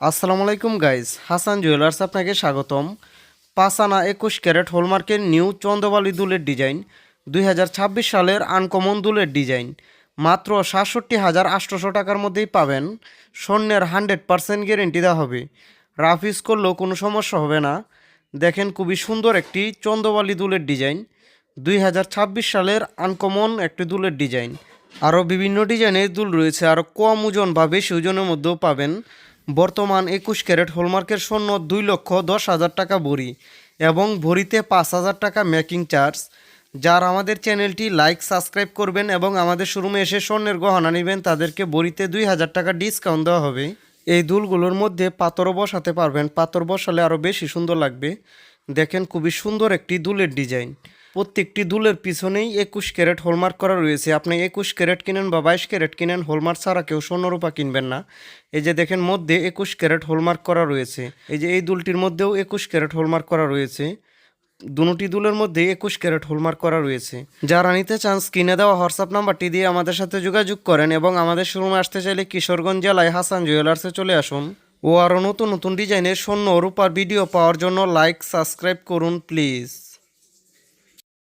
আসসালামু আলাইকুম guys Hasan jewellers আপনাকে স্বাগতম। পাঁচ আনা একুশ ক্যারেট হলমার্কের নিউ চন্দ্রবালি দুলের ডিজাইন দুই হাজার ছাব্বিশ সালের আনকমন দুলের ডিজাইন মাত্র সাতষট্টি হাজার আটশোশো টাকার মধ্যেই পাবেন। স্বর্ণের হান্ড্রেড পার্সেন্ট গ্যারেন্টি দেওয়া হবে। রাফ ইউজ করলেও কোনো সমস্যা হবে না। দেখেন খুবই সুন্দর একটি চন্দ্রবালি দুলের ডিজাইন দুই হাজার ছাব্বিশ সালের আনকমন একটি দুলের ডিজাইন আরও বিভিন্ন ডিজাইনের দুল রয়েছে। আরও কম ওজন বা বেশি ওজনের মধ্যেও পাবেন। বর্তমান একুশ ক্যারেট হলমার্কের স্বর্ণ দুই লক্ষ দশ হাজার টাকা ভরি এবং ভরিতে পাঁচ হাজার টাকা মেকিং চার্জ। যার আমাদের চ্যানেলটি লাইক, সাবস্ক্রাইব করবেন এবং আমাদের শোরুমে এসে স্বর্ণের গহনা নেবেন, তাদেরকে বড়িতে দুই হাজার টাকা ডিসকাউন্ট দেওয়া হবে। এই দুলগুলোর মধ্যে পাথরও বসাতে পারবেন। পাথর বসালে আরও বেশি সুন্দর লাগবে। দেখেন খুবই সুন্দর একটি দুলের ডিজাইন। প্রত্যেকটি দুলের পিছনেই একুশ ক্যারেট হলমার্ক করা রয়েছে। আপনি একুশ ক্যারেট কিনেন বা বাইশ ক্যারেট কিনেন, হলমার্ক ছাড়া কেউ স্বর্ণরূপা কিনবেন না। এই যে দেখেন, মধ্যে একুশ ক্যারেট হলমার্ক করা রয়েছে। এই যে এই দুলটির মধ্যেও একুশ ক্যারেট হলমার্ক করা রয়েছে। দুটি দুলের মধ্যে একুশ ক্যারেট হলমার্ক করা রয়েছে। যারা নিতে চান, স্ক্রিনে দেওয়া হোয়াটসঅ্যাপ নাম্বারটি দিয়ে আমাদের সাথে যোগাযোগ করেন এবং আমাদের শোরুমে আসতে চাইলে কিশোরগঞ্জ জেলায় হাসান জুয়েলার্সে চলে আসুন। ও আরও নতুন নতুন ডিজাইনের স্বর্ণ রূপার ভিডিও পাওয়ার জন্য লাইক, সাবস্ক্রাইব করুন, প্লিজ।